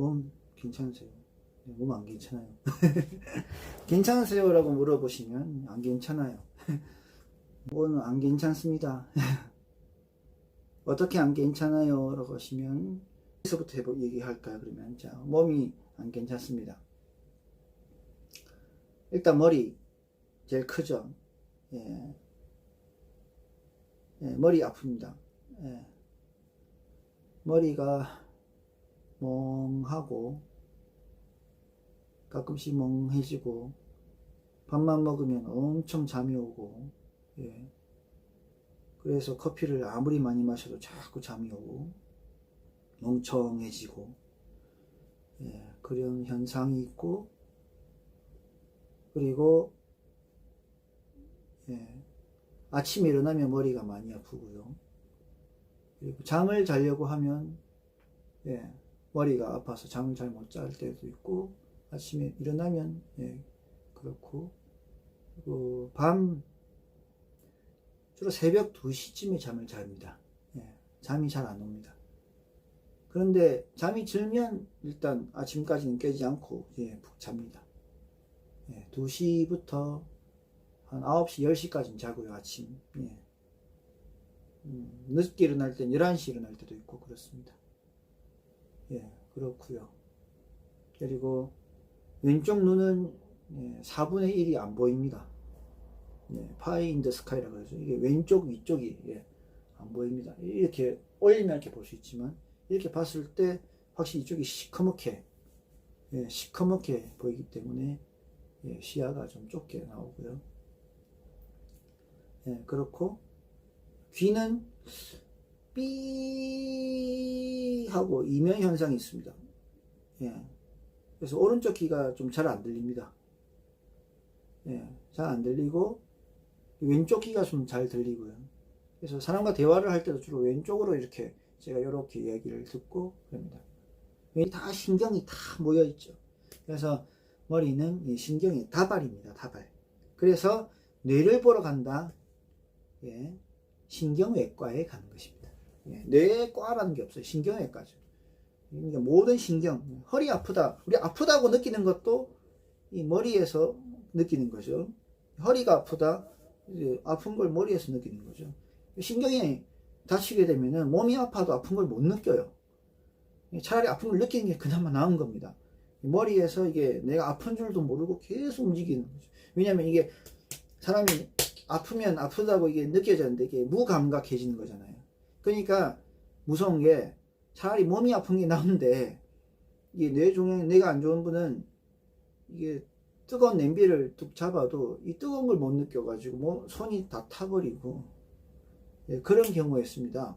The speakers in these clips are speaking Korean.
몸 괜찮으세요? 네, 몸안 괜찮아요. 괜찮으세요? 라고 물어보시면 안 괜찮아요. 몸은 안 괜찮습니다. 어떻게 안 괜찮아요? 라고 하시면 에서부터 해보, 얘기할까요? 그러면 자 몸이 안 괜찮습니다. 일단 머리 제일 크죠. 예. 예, 머리 아픕니다. 예. 머리가 멍하고 가끔씩 멍해지고 밥만 먹으면 엄청 잠이 오고 예. 그래서 커피를 아무리 많이 마셔도 자꾸 잠이 오고 멍청해지고 예. 그런 현상이 있고 그리고 예. 아침에 일어나면 머리가 많이 아프고요. 그리고 잠을 자려고 하면 예, 머리가 아파서 잠을 잘 못 잘 때도 있고 아침에 일어나면 예, 그렇고 그리고 밤 주로 새벽 2시쯤에 잠을 잡니다. 예, 잠이 잘 안 옵니다. 그런데 잠이 들면 일단 아침까지는 깨지 않고 예, 푹 잡니다. 예, 2시부터 한 9시, 10시까지는 자고요, 아침. 예. 음, 늦게 일어날 땐 11시 일어날 때도 있고 그렇습니다. 예, 그렇고요. 그리고 왼쪽 눈은 예, 4분의 1이 안 보입니다. 예, 파이 인더 스카이라고 해서 이게 왼쪽 위쪽이 예, 안 보입니다. 이렇게 올리면 이렇게 볼 수 있지만 이렇게 봤을 때 확실히 이쪽이 시커멓게 예, 시커멓게 보이기 때문에 예, 시야가 좀 좁게 나오고요. 예, 그렇고 귀는 삐 하고 이면 현상이 있습니다. 예. 그래서 오른쪽 귀가 좀 잘 안 들립니다. 예, 잘 안 들리고 왼쪽 귀가 좀 잘 들리고요. 그래서 사람과 대화를 할 때도 주로 왼쪽으로 이렇게 제가 이렇게 이야기를 듣고 그럽니다. 다 신경이 다 모여 있죠. 그래서 머리는 이 신경이 다발입니다. 다발. 그래서 뇌를 보러 간다. 예, 신경외과에 가는 것입니다. 예, 뇌과라는 게 없어요. 신경외과죠. 그러니까 모든 신경, 허리 아프다. 우리 아프다고 느끼는 것도 이 머리에서 느끼는 거죠. 허리가 아프다. 아픈 걸 머리에서 느끼는 거죠. 신경이 다치게 되면은 몸이 아파도 아픈 걸 못 느껴요. 차라리 아픈 걸 느끼는 게 그나마 나은 겁니다. 머리에서 이게 내가 아픈 줄도 모르고 계속 움직이는 거죠. 왜냐면 이게 사람이 아프면 아프다고 이게 느껴졌는데 이게 무감각해지는 거잖아요. 그러니까 무서운 게 차라리 몸이 아픈 게 나은데 이게 뇌 종양 뇌가 안 좋은 분은 이게 뜨거운 냄비를 뚝 잡아도 이 뜨거운 걸 못 느껴가지고 뭐 손이 다 타버리고 예, 그런 경우였습니다.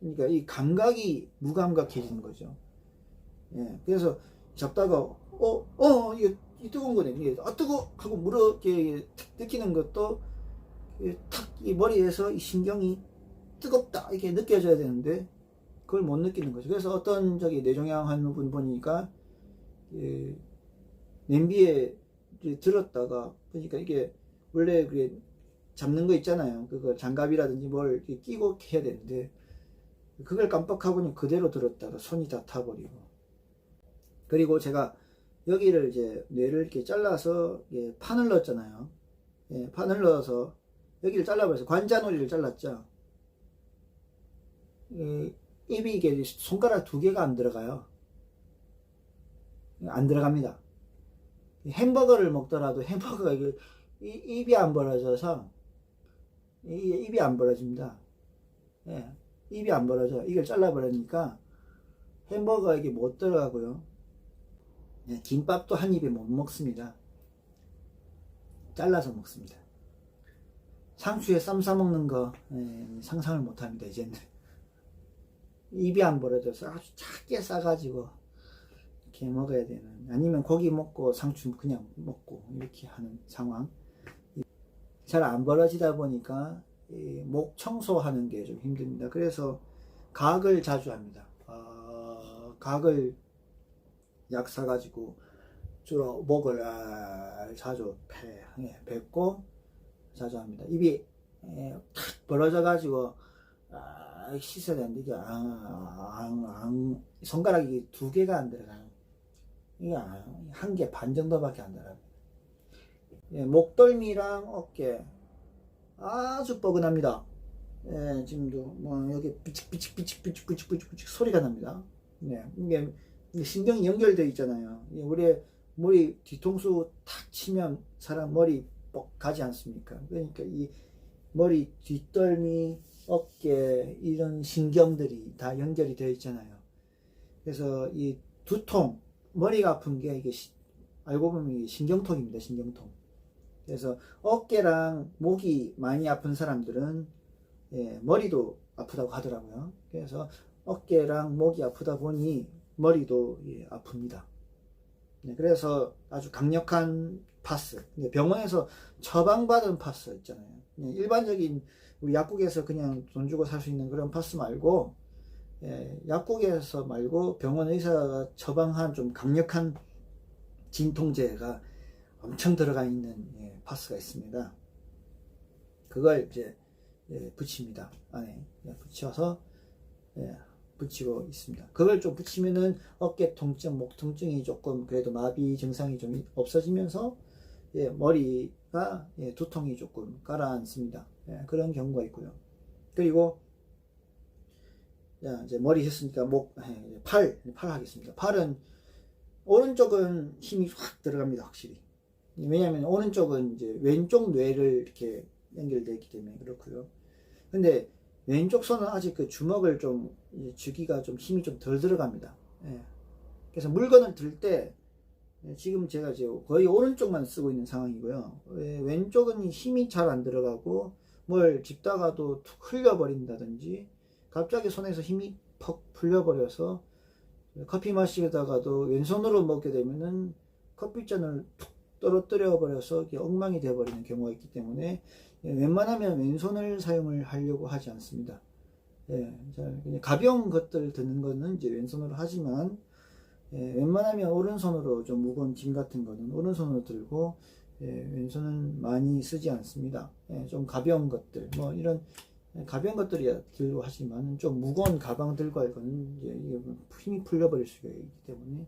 그러니까 이 감각이 무감각해지는 거죠. 예, 그래서 잡다가 어, 어, 이게 이 뜨거운 거네. 이게 아 뜨거 하고 물어 이렇게 느끼는 것도 탁 이 머리에서 이 신경이 뜨겁다 이렇게 느껴져야 되는데 그걸 못 느끼는 거죠. 그래서 어떤 저기 뇌종양 하는 분 보니까 예, 냄비에 들었다가 그러니까 이게 원래 그게 잡는 거 있잖아요. 그거 장갑이라든지 뭘 끼고 해야 되는데 그걸 깜빡하고는 그대로 들었다가 손이 다 타버리고 그리고 제가 여기를 이제 뇌를 이렇게 잘라서 예, 판을 넣었잖아요. 예, 판을 넣어서 여기를 잘라버려서 관자놀이를 잘랐죠. 이, 입이 이게 손가락 두 개가 안 들어가요. 안 들어갑니다. 햄버거를 먹더라도 햄버거가 이게 이, 입이 안 벌어져서 이, 입이 안 벌어집니다. 예, 입이 안 벌어져. 이걸 잘라버리니까 햄버거가 이게 못 들어가고요. 예, 김밥도 한 입에 못 먹습니다. 잘라서 먹습니다. 상추에 쌈 싸먹는 거 예, 상상을 못합니다. 이제는 입이 안 벌어져서 아주 작게 싸가지고 이렇게 먹어야 되는 아니면 고기 먹고 상추 그냥 먹고 이렇게 하는 상황 잘 안 벌어지다 보니까 목 청소하는 게 좀 힘듭니다. 그래서 각을 자주 합니다. 어, 각을 약 사가지고 주로 목을 아, 자주 배, 예, 뱉고 자주 합니다. 입이 예, 탁 벌어져 가지고 아, 씻어야 되는데 이게 앙, 앙, 손가락이 두 개가 안 들어가요. 이게 한개 반 정도밖에 안 들어가요. 예, 목덜미랑 어깨 아주 뻐근합니다. 예, 지금도 뭐 여기 삐직삐직삐직삐직삐직삐직 소리가 납니다. 네, 이게 신경이 연결되어 있잖아요. 우리 머리 뒤통수 탁 치면 사람 머리 뻑 가지 않습니까? 그러니까 이 머리 뒷덜미, 어깨 이런 신경들이 다 연결이 되어 있잖아요. 그래서 이 두통, 머리가 아픈 게 이게 시, 알고 보면 신경통입니다. 신경통. 그래서 어깨랑 목이 많이 아픈 사람들은 예, 머리도 아프다고 하더라고요. 그래서 어깨랑 목이 아프다 보니 머리도 예, 아픕니다. 네, 그래서 아주 강력한 파스, 병원에서 처방받은 파스 있잖아요. 네, 일반적인 우리 약국에서 그냥 돈 주고 살 수 있는 그런 파스 말고 예, 약국에서 말고 병원 의사가 처방한 좀 강력한 진통제가 엄청 들어가 있는 예, 파스가 있습니다. 그걸 이제 예, 붙입니다. 안에 예, 붙여서 예, 붙이고 있습니다. 그걸 좀 붙이면은 어깨 통증, 목 통증이 조금 그래도 마비 증상이 좀 없어지면서 예, 머리가 예, 두통이 조금 가라앉습니다. 예, 그런 경우가 있고요. 그리고 자, 이제 머리 했으니까 목, 예, 팔, 팔 하겠습니다. 팔은 오른쪽은 힘이 확 들어갑니다, 확실히. 왜냐하면 오른쪽은 이제 왼쪽 뇌를 이렇게 연결되어 있기 때문에 그렇고요. 근데 왼쪽 손은 아직 그 주먹을 좀 주기가 좀 힘이 좀 덜 들어갑니다. 예. 그래서 물건을 들 때 지금 제가 이제 거의 오른쪽만 쓰고 있는 상황이고요. 예, 왼쪽은 힘이 잘 안 들어가고 뭘 집다가도 툭 흘려버린다든지 갑자기 손에서 힘이 퍽 풀려버려서 커피 마시다가도 왼손으로 먹게 되면은 커피잔을 툭 떨어뜨려 버려서 엉망이 되어버리는 경우가 있기 때문에 예, 웬만하면 왼손을 사용을 하려고 하지 않습니다. 예, 가벼운 것들 드는 거는 이제 왼손으로 하지만 예, 웬만하면 오른손으로 좀 무거운 짐 같은 거는 오른손으로 들고 예, 왼손은 많이 쓰지 않습니다. 예, 좀 가벼운 것들 뭐 이런 가벼운 것들이 들고 하지만 좀 무거운 가방 들고 할 거는 이제 힘이 풀려버릴 수가 있기 때문에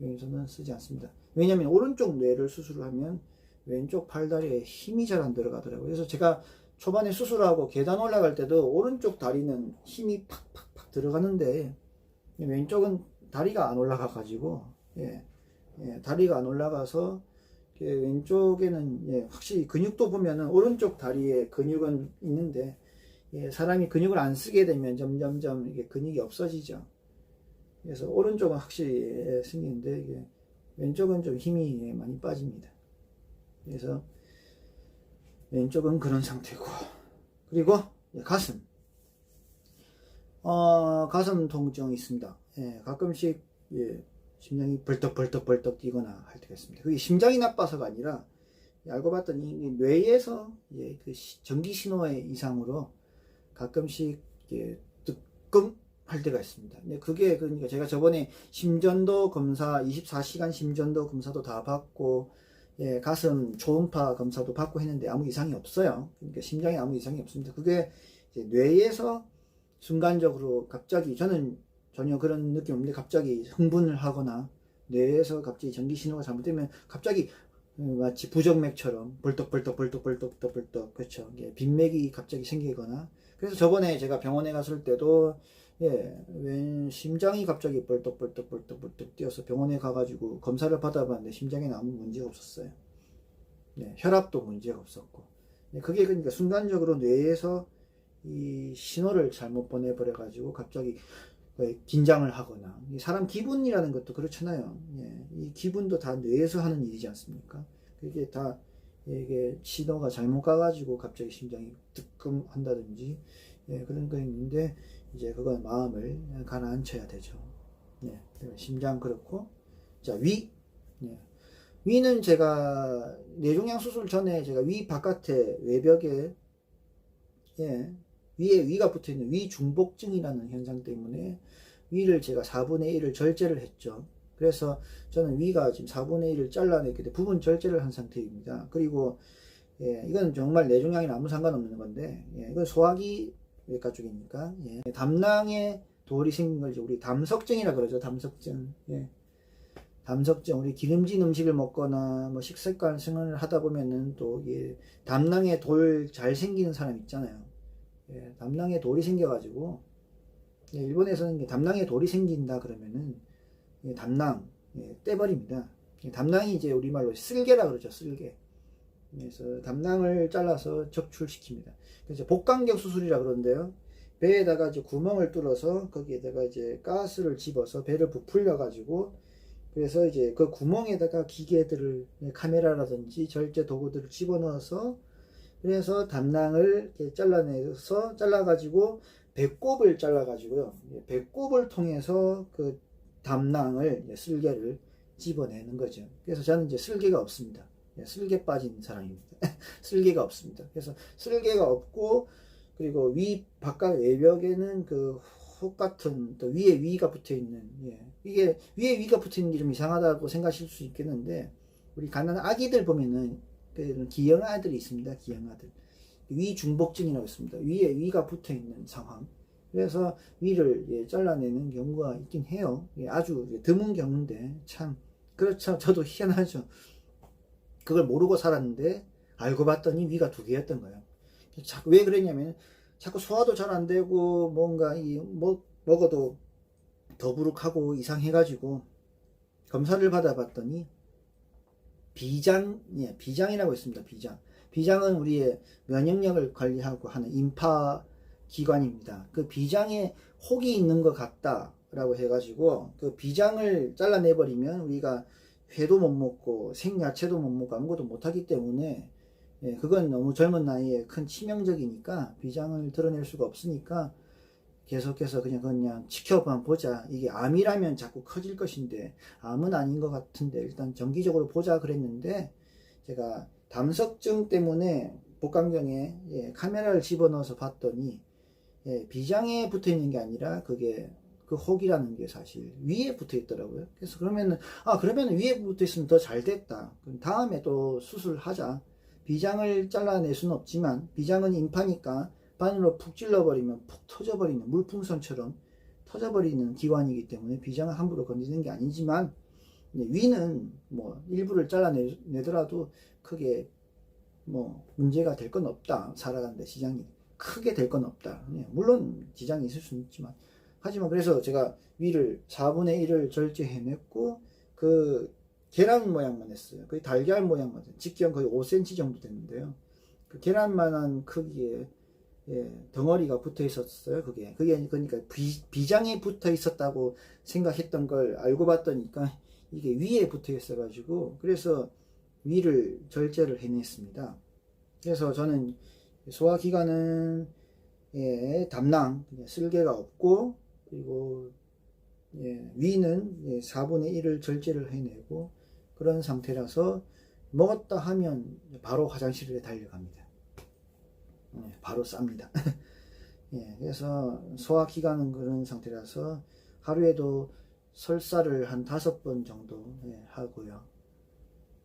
왼손은 쓰지 않습니다. 왜냐하면 오른쪽 뇌를 수술을 하면 왼쪽 팔다리에 힘이 잘 안 들어가더라고요. 그래서 제가 초반에 수술하고 계단 올라갈 때도 오른쪽 다리는 힘이 팍팍팍 들어가는데 왼쪽은 다리가 안 올라가 가지고 예, 예, 다리가 안 올라가서 왼쪽에는 예, 확실히 근육도 보면은 오른쪽 다리에 근육은 있는데 예, 사람이 근육을 안 쓰게 되면 점점점 이게 근육이 없어지죠. 그래서 오른쪽은 확실히 예, 생기는데 왼쪽은 좀 힘이 많이 빠집니다. 그래서 왼쪽은 그런 상태고 그리고 가슴 어, 가슴 통증이 있습니다. 예, 가끔씩 예, 심장이 벌떡벌떡벌떡 뛰거나 할 때가 있습니다. 그게 심장이 나빠서가 아니라 알고 봤더니 뇌에서 예, 그 전기 신호의 이상으로 가끔씩 예, 뜨끔 할 때가 있습니다. 근데 그게 그러니까 제가 저번에 심전도 검사 24시간 심전도 검사도 다 받고 예, 가슴 초음파 검사도 받고 했는데 아무 이상이 없어요. 그러니까 심장에 아무 이상이 없습니다. 그게 뇌에서 순간적으로 갑자기 저는 전혀 그런 느낌 없는데 갑자기 흥분을 하거나 뇌에서 갑자기 전기 신호가 잘못되면 갑자기 마치 부정맥처럼 벌떡벌떡 벌떡벌떡 벌떡 그렇죠. 예, 빈맥이 갑자기 생기거나 그래서 저번에 제가 병원에 갔을 때도 예, 웬 심장이 갑자기 벌떡벌떡 벌떡벌떡 뛰어서 병원에 가가지고 검사를 받아봤는데 심장에는 아무 문제가 없었어요. 네, 혈압도 문제가 없었고. 네, 그게 그러니까 순간적으로 뇌에서 이 신호를 잘못 보내버려 가지고 갑자기 긴장을 하거나 사람 기분이라는 것도 그렇잖아요. 예, 이 기분도 다 뇌에서 하는 일이지 않습니까? 그게 다 이게 신호가 잘못 가가지고 갑자기 심장이 뜨끔한다든지 예, 그런 거 있는데 이제 그건 마음을 가라앉혀야 되죠. 네, 심장 그렇고 자 위. 네. 위는 제가 뇌종양 수술 전에 제가 위 바깥에 외벽에 예, 위에 위가 붙어 있는 위 중복증이라는 현상 때문에 위를 제가 4분의 1을 절제를 했죠. 그래서 저는 위가 지금 4분의 1을 잘라냈기 때문에 부분 절제를 한 상태입니다. 그리고 예, 이건 정말 뇌종양이나 아무 상관없는 건데 예, 이건 소화기 외과 쪽이니까 예. 담낭에 돌이 생긴 걸 우리 담석증이라 그러죠. 담석증. 예. 담석증 우리 기름진 음식을 먹거나 뭐 식습관 생활을 하다 보면은 또 이게 담낭에 돌 잘 생기는 사람 있잖아요. 예, 담낭에 돌이 생겨가지고 예, 일본에서는 담낭에 돌이 생긴다 그러면은 예, 담낭 예, 떼버립니다. 예, 담낭이 이제 우리말로 쓸개라 그러죠. 쓸개. 그래서 담낭을 잘라서 적출시킵니다. 그래서 복강경 수술이라 그러는데요. 배에다가 이제 구멍을 뚫어서 거기에다가 이제 가스를 집어서 배를 부풀려 가지고 그래서 이제 그 구멍에다가 기계들을 네, 카메라라든지 절제 도구들을 집어넣어서 그래서 담낭을 이렇게 잘라내서 잘라가지고 배꼽을 잘라가지고요 예, 배꼽을 통해서 그 담낭을 예, 쓸개를 집어내는 거죠. 그래서 저는 이제 쓸개가 없습니다. 예, 쓸개 빠진 사람입니다. 쓸개가 없습니다. 그래서 쓸개가 없고 그리고 위 바깥 외벽에는 그 혹 같은 또 위에 위가 붙어 있는 예. 이게 위에 위가 붙어 있는 게 좀 이상하다고 생각하실 수 있겠는데 우리 가난한 아기들 보면은 그 기형 아들이 있습니다. 기형 아들 위 중복증이라고 있습니다. 위에 위가 붙어 있는 상황. 그래서 위를 예, 잘라내는 경우가 있긴 해요. 예, 아주 예, 드문 경우인데 참 그렇죠. 저도 희한하죠. 그걸 모르고 살았는데 알고 봤더니 위가 두 개였던 거예요. 자꾸 왜 그랬냐면 자꾸 소화도 잘 안 되고 뭔가 이 뭐, 먹어도 더부룩하고 이상해가지고 검사를 받아봤더니 비장, 예, 비장이라고 있습니다. 비장. 비장은 우리의 면역력을 관리하고 하는 인파 기관입니다. 그 비장에 혹이 있는 것 같다라고 해가지고 그 비장을 잘라내버리면 우리가 회도 못 먹고 생야채도 못 먹고 아무것도 못하기 때문에 예, 그건 너무 젊은 나이에 큰 치명적이니까 비장을 드러낼 수가 없으니까 계속해서 그냥 그냥 지켜만 보자. 이게 암이라면 자꾸 커질 것인데 암은 아닌 것 같은데 일단 정기적으로 보자 그랬는데 제가 담석증 때문에 복강경에 예, 카메라를 집어넣어서 봤더니 예, 비장에 붙어 있는 게 아니라 그게 그 혹이라는 게 사실 위에 붙어 있더라고요. 그래서 그러면은 아 그러면 위에 붙어 있으면 더 잘 됐다. 그럼 다음에 또 수술하자. 비장을 잘라낼 수는 없지만 비장은 인파니까 바늘로 푹 찔러버리면 푹 터져버리는 물풍선처럼 터져버리는 기관이기 때문에 비장을 함부로 건드리는 게 아니지만 위는 뭐 일부를 잘라내더라도 크게 뭐 문제가 될 건 없다 살아가는데 지장이 크게 될 건 없다 예, 물론 지장이 있을 수는 있지만 하지만 그래서 제가 위를 4분의 1을 절제해냈고 그 계란 모양만 했어요. 거의 달걀 모양만. 직경 거의 5cm 정도 됐는데요. 그 계란만한 크기의 예, 덩어리가 붙어 있었어요. 그게 그게 그러니까 비, 비장에 붙어 있었다고 생각했던 걸 알고 봤더니까 이게 위에 붙어 있어가지고 그래서 위를 절제를 해냈습니다. 그래서 저는 소화기관은 예, 담낭 쓸개가 없고 그리고 예, 위는 예, 4분의 1을 절제를 해내고 그런 상태라서 먹었다 하면 바로 화장실에 달려갑니다. 예, 바로 쌉니다. 예, 그래서 소화기관은 그런 상태라서 하루에도 설사를 한 다섯 번 정도 예, 하고요.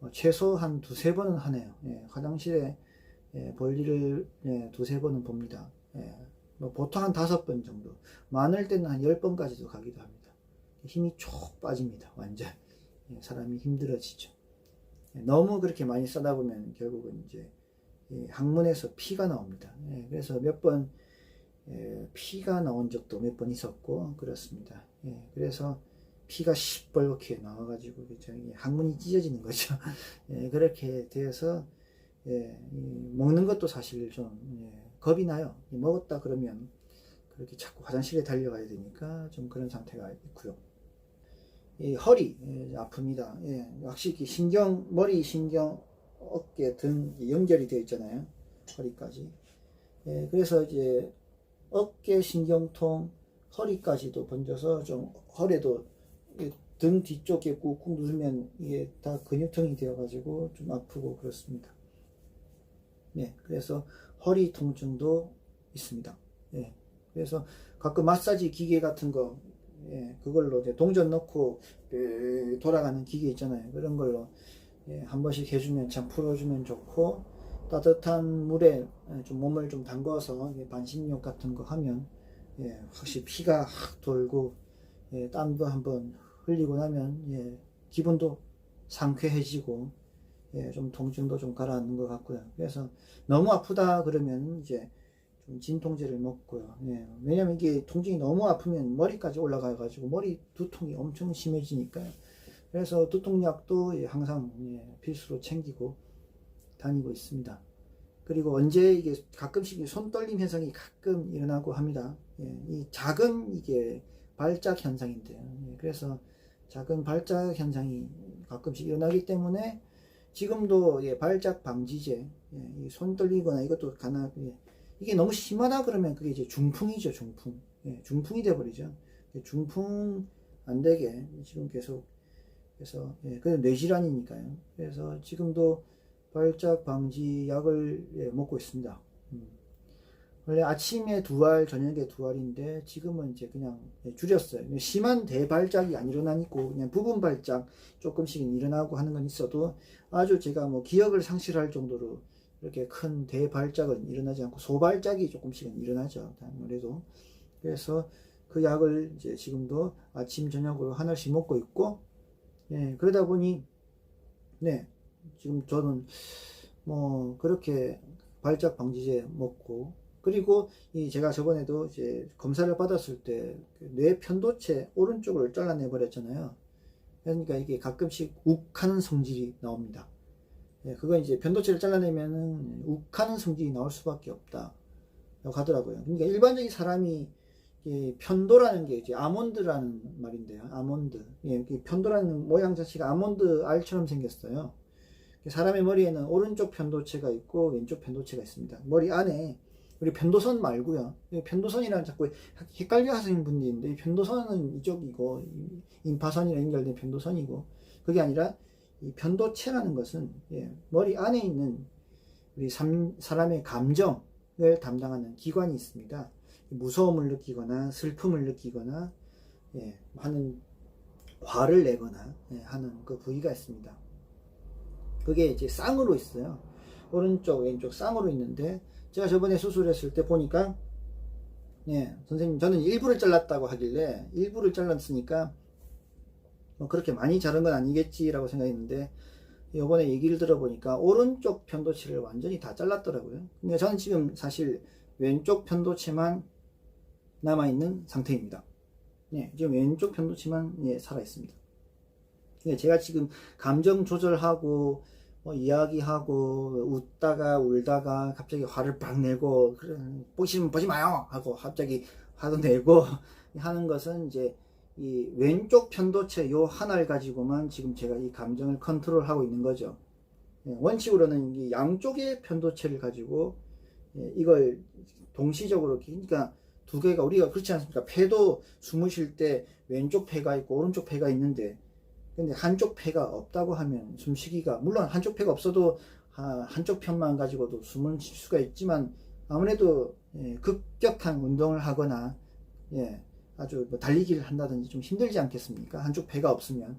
어, 최소 한 두세 번은 하네요. 예, 화장실에 예, 볼일을 예, 두세 번은 봅니다. 예, 뭐 보통 한 다섯 번 정도. 많을 때는 한 열 번까지도 가기도 합니다. 힘이 쭉 빠집니다. 완전. 예, 사람이 힘들어지죠. 예, 너무 그렇게 많이 싸다 보면 결국은 이제 예, 항문에서 피가 나옵니다. 예, 그래서 몇번 예, 피가 나온 적도 몇 번 있었고 그렇습니다. 예, 그래서 피가 시뻘겋게 나와가지고 항문이 찢어지는 거죠. 예, 그렇게 돼서 예, 이 먹는 것도 사실 좀 예, 겁이 나요. 이 먹었다 그러면 그렇게 자꾸 화장실에 달려가야 되니까 좀 그런 상태가 있고요. 이 허리 예, 아픕니다. 예, 확실히 신경 머리 신경 어깨 등 연결이 되어 있잖아요. 허리까지. 예, 그래서 이제 어깨 신경통 허리까지도 번져서 좀 허리도 이등 뒤쪽에 꾹꾹 누르면 이게 다 근육통이 되어가지고 좀 아프고 그렇습니다. 네, 그래서 허리 통증도 있습니다. 예, 그래서 가끔 마사지 기계 같은 거, 예, 그걸로 이제 동전 넣고 에, 돌아가는 기계 있잖아요. 그런 걸로 예, 한 번씩 해주면 참 풀어주면 좋고, 따뜻한 물에 예, 좀 몸을 좀 담궈서 이게 반신욕 같은 거 하면 예, 확실히 피가 확 돌고 예, 땀도 한번 흘리고 나면 예, 기분도 상쾌해지고 예, 좀 통증도 좀 가라앉는 것 같고요. 그래서 너무 아프다 그러면 이제 좀 진통제를 먹고요. 예, 왜냐면 이게 통증이 너무 아프면 머리까지 올라가 가지고 머리 두통이 엄청 심해지니까요. 그래서 두통약도 예, 항상 예, 필수로 챙기고 다니고 있습니다. 그리고 언제 이게 가끔씩 이 손떨림 현상이 가끔 일어나고 합니다. 예, 이 작은 이게 발작 현상인데요. 예, 그래서 작은 발작 현상이 가끔씩 일어나기 때문에 지금도 예, 발작 방지제, 예, 이손 떨리거나 이것도 가나 예, 이게 너무 심하다 그러면 그게 이제 중풍이죠, 중풍. 예, 중풍이 돼버리죠. 예, 중풍 안 되게 지금 계속 그래서 예, 그 뇌질환이니까요. 그래서 지금도 발작 방지 약을 예, 먹고 있습니다. 음. 원래 아침에 두 알, 저녁에 두 알인데 지금은 이제 그냥 예, 줄였어요. 심한 대발작이 안 일어나니까 그냥 부분 발작 조금씩은 일어나고 하는 건 있어도 아주 제가 뭐 기억을 상실할 정도로 이렇게 큰 대발작은 일어나지 않고 소발작이 조금씩은 일어나죠. 아무래도 그래서 그 약을 이제 지금도 아침 저녁으로 하나씩 먹고 있고 예, 그러다 보니 네 지금 저는 뭐 그렇게 발작 방지제 먹고 그리고 이 제가 저번에도 이제 검사를 받았을 때 뇌 편도체 오른쪽을 잘라내 버렸잖아요. 그러니까 이게 가끔씩 욱하는 성질이 나옵니다. 예, 그거 이제 편도체를 잘라내면은 욱하는 성질이 나올 수밖에 없다. 라고 하더라고요. 그러니까 일반적인 사람이 이 편도라는 게 이제 아몬드라는 말인데요. 아몬드. 예, 이 편도라는 모양 자체가 아몬드 알처럼 생겼어요. 사람의 머리에는 오른쪽 편도체가 있고 왼쪽 편도체가 있습니다. 머리 안에 우리 편도선 말고요. 이 편도선이랑 자꾸 헷갈려 하시는 분들이 있는데 이 편도선은 이쪽이고 이 임파선이랑 연결된 편도선이고 그게 아니라 이 편도체라는 것은 예, 머리 안에 있는 우리 삼- 사람의 감정을 담당하는 기관이 있습니다. 무서움을 느끼거나 슬픔을 느끼거나 예, 하는 화를 내거나 예, 하는 그 부위가 있습니다. 그게 이제 쌍으로 있어요. 오른쪽 왼쪽 쌍으로 있는데 제가 저번에 수술했을 때 보니까 예, 선생님 저는 일부를 잘랐다고 하길래 일부를 잘랐으니까 뭐 그렇게 많이 자른 건 아니겠지라고 생각했는데 이번에 얘기를 들어보니까 오른쪽 편도체를 완전히 다 잘랐더라고요. 근데 저는 지금 사실 왼쪽 편도체만 남아있는 상태입니다. 네, 지금 왼쪽 편도체만 예, 살아있습니다. 근데 제가 지금 감정 조절하고 뭐 이야기하고 웃다가 울다가 갑자기 화를 팍 내고 보시면 보지 마요 하고 갑자기 화도 내고 하는 것은 이제 이 왼쪽 편도체 요 하나를 가지고만 지금 제가 이 감정을 컨트롤하고 있는 거죠. 예, 원칙으로는 이 양쪽의 편도체를 가지고 예, 이걸 동시적으로 그러니까 두 개가 우리가 그렇지 않습니까? 폐도 쉴때 왼쪽 폐가 있고 오른쪽 폐가 있는데 근데 한쪽 폐가 없다고 하면 숨쉬기가 물론 한쪽 폐가 없어도 아, 한쪽 편만 가지고도 숨을 쉴 수가 있지만 아무래도 예, 급격한 운동을 하거나 예, 아주 뭐 달리기를 한다든지 좀 힘들지 않겠습니까? 한쪽 폐가 없으면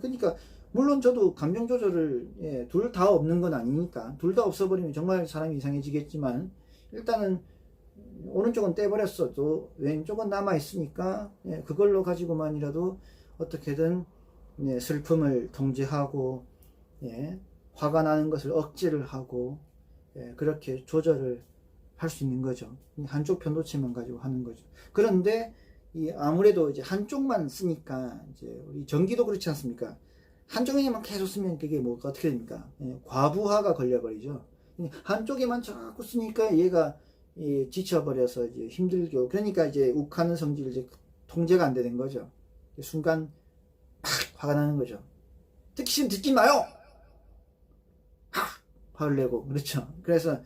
그러니까 물론 저도 감정 조절을 예, 둘다 없는 건 아니니까 둘 다 없어버리면 정말 사람이 이상해지겠지만 일단은 오른쪽은 떼버렸어도 왼쪽은 남아 있으니까 예, 그걸로 가지고만이라도 어떻게든 예, 슬픔을 통제하고 예, 화가 나는 것을 억제를 하고 예, 그렇게 조절을 할 수 있는 거죠. 한쪽 편도체만 가지고 하는 거죠. 그런데 이 아무래도 이제 한쪽만 쓰니까 이제 우리 전기도 그렇지 않습니까? 한쪽에만 계속 쓰면 그게 뭐가 어떻게 됩니까? 예, 과부하가 걸려버리죠. 한쪽에만 자꾸 쓰니까 얘가 예, 지쳐버려서 이제 힘들고 그러니까 이제 욱하는 성질을 이제 통제가 안 되는 거죠. 순간 팍 화가 나는 거죠. 듣기 싫으면 듣지 마요. 팍 화를 내고 그렇죠. 그래서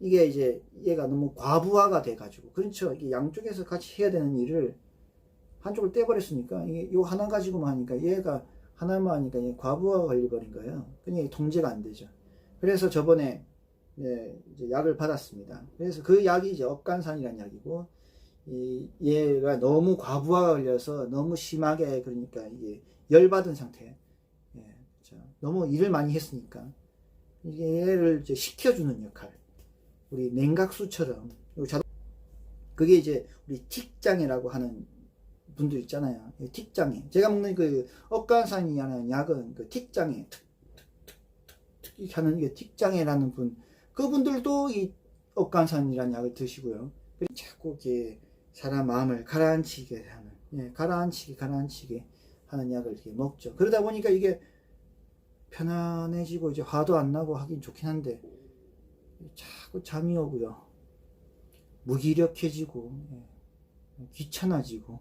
이게 이제 얘가 너무 과부하가 돼가지고 그렇죠. 이게 양쪽에서 같이 해야 되는 일을 한쪽을 떼버렸으니까 이게 요 하나 가지고만 하니까 얘가 하나만 하니까 얘 과부하가 걸려버린 거예요. 그러니까 통제가 안 되죠. 그래서 저번에 네, 이제 약을 받았습니다. 그래서 그 약이 이제 업간산이라는 약이고, 이, 얘가 너무 과부하가 걸려서 너무 심하게, 그러니까 이게 열받은 상태. 예, 그렇죠. 너무 일을 많이 했으니까. 얘를 이제 식혀주는 역할. 우리 냉각수처럼 요 자동 그게 이제 우리 틱장애라고 하는 분들 있잖아요. 이 틱장애. 제가 먹는 그 억간산이라는 약은 그 틱장애 틱 이렇게 하는 게 틱장애라는 분 그분들도 이 억간산이라는 약을 드시고요. 자꾸 이렇게 사람 마음을 가라앉히게 하는 예, 가라앉히게 가라앉히게 하는 약을 이렇게 먹죠. 그러다 보니까 이게 편안해지고 이제 화도 안 나고 하긴 좋긴 한데 자꾸 잠이 오고요. 무기력해지고 예, 귀찮아지고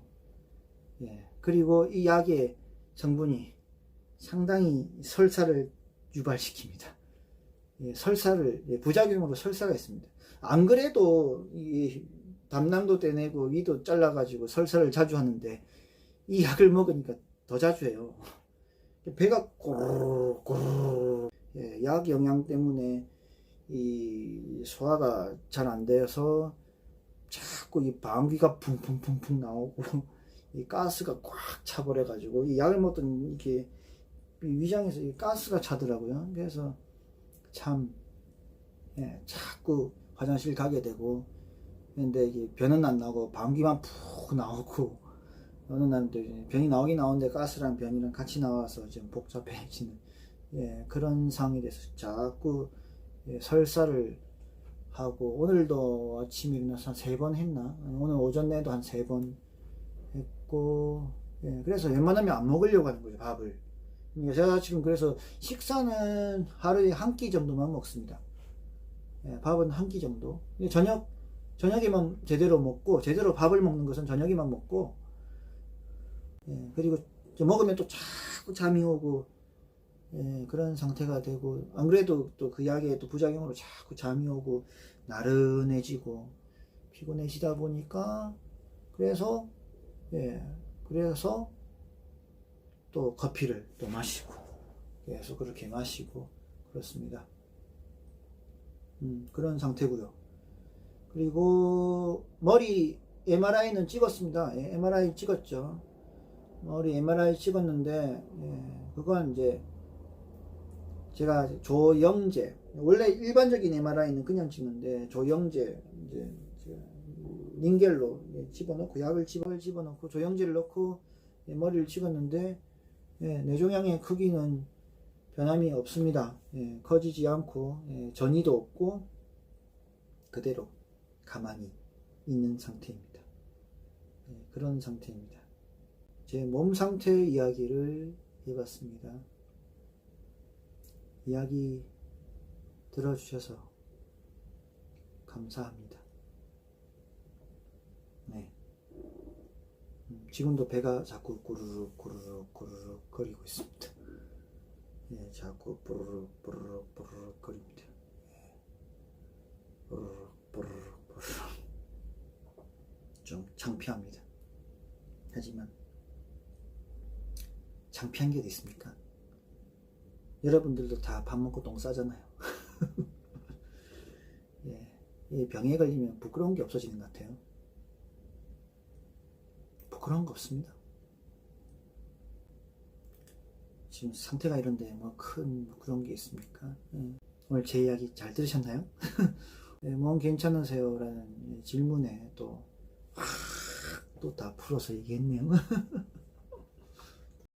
예, 그리고 이 약의 성분이 상당히 설사를 유발시킵니다. 예, 설사를 예, 부작용으로 설사가 있습니다. 안 그래도 이 담낭도 떼내고 위도 잘라가지고 설사를 자주 하는데 이 약을 먹으니까 더 자주 해요. 배가 꼬르륵 예, 약 영양 때문에 이 소화가 잘 안 되어서 자꾸 이 방귀가 풍풍풍풍 나오고 이 가스가 꽉 차버려 가지고 이 약을 먹던 이렇게 이 위장에서 이 가스가 차더라고요. 그래서 참 예, 자꾸 화장실 가게 되고 근데 이게 변은 안 나고 방귀만 푹 나오고 어느 이제 변이 나오긴 나오는데 가스랑 변이랑 같이 나와서 좀 복잡해지는 예, 그런 상황이 돼서 자꾸 예, 설사를 하고 오늘도 아침에 일어나서 한 세 번 했나? 오늘 오전 내도 한 세 번 했고 예, 그래서 웬만하면 안 먹으려고 하는 거죠 밥을 제가 지금 그래서 식사는 하루에 한 끼 정도만 먹습니다. 예, 밥은 한 끼 정도. 저녁 저녁에만 제대로 먹고 제대로 밥을 먹는 것은 저녁에만 먹고 예, 그리고 먹으면 또 자꾸 잠이 오고 예, 그런 상태가 되고 안 그래도 또 그 약의 또 부작용으로 자꾸 잠이 오고 나른해지고 피곤해지다 보니까 그래서 예 그래서 또 커피를 또 마시고 계속 그렇게 마시고 그렇습니다. 음, 그런 상태고요. 그리고 머리 MRI는 찍었습니다. 예, MRI 찍었죠. 머리 MRI 찍었는데 예, 그건 이제 제가 조영제 원래 일반적인 MRI는 그냥 찍는데 조영제 이제 제가 링겔로 예, 집어넣고 약을 집어 집어넣고 조영제를 넣고 예, 머리를 찍었는데 예, 뇌종양의 크기는 변함이 없습니다. 예, 커지지 않고 예, 전이도 없고 그대로 가만히 있는 상태입니다. 예, 그런 상태입니다. 제 몸 상태 이야기를 해봤습니다. 이야기 들어주셔서 감사합니다. 네. 음, 지금도 배가 자꾸 꾸르륵 꾸르륵 꾸르륵 거리고 있습니다. 예, 자꾸 뿌르륵 뿌르륵 뿌르륵 거립니다. 예. 뿌르륵 뿌르륵 뿌르륵 좀 창피합니다. 하지만 창피한 게 있습니까? 여러분들도 다 밥 먹고 똥 싸잖아요. 예, 이 병에 걸리면 부끄러운 게 없어지는 것 같아요. 부끄러운 거 없습니다. 지금 상태가 이런데 뭐 큰 그런 게 있습니까? 예. 오늘 제 이야기 잘 들으셨나요? 예, 몸 괜찮으세요? 라는 질문에 또, 또 다 풀어서 얘기했네요.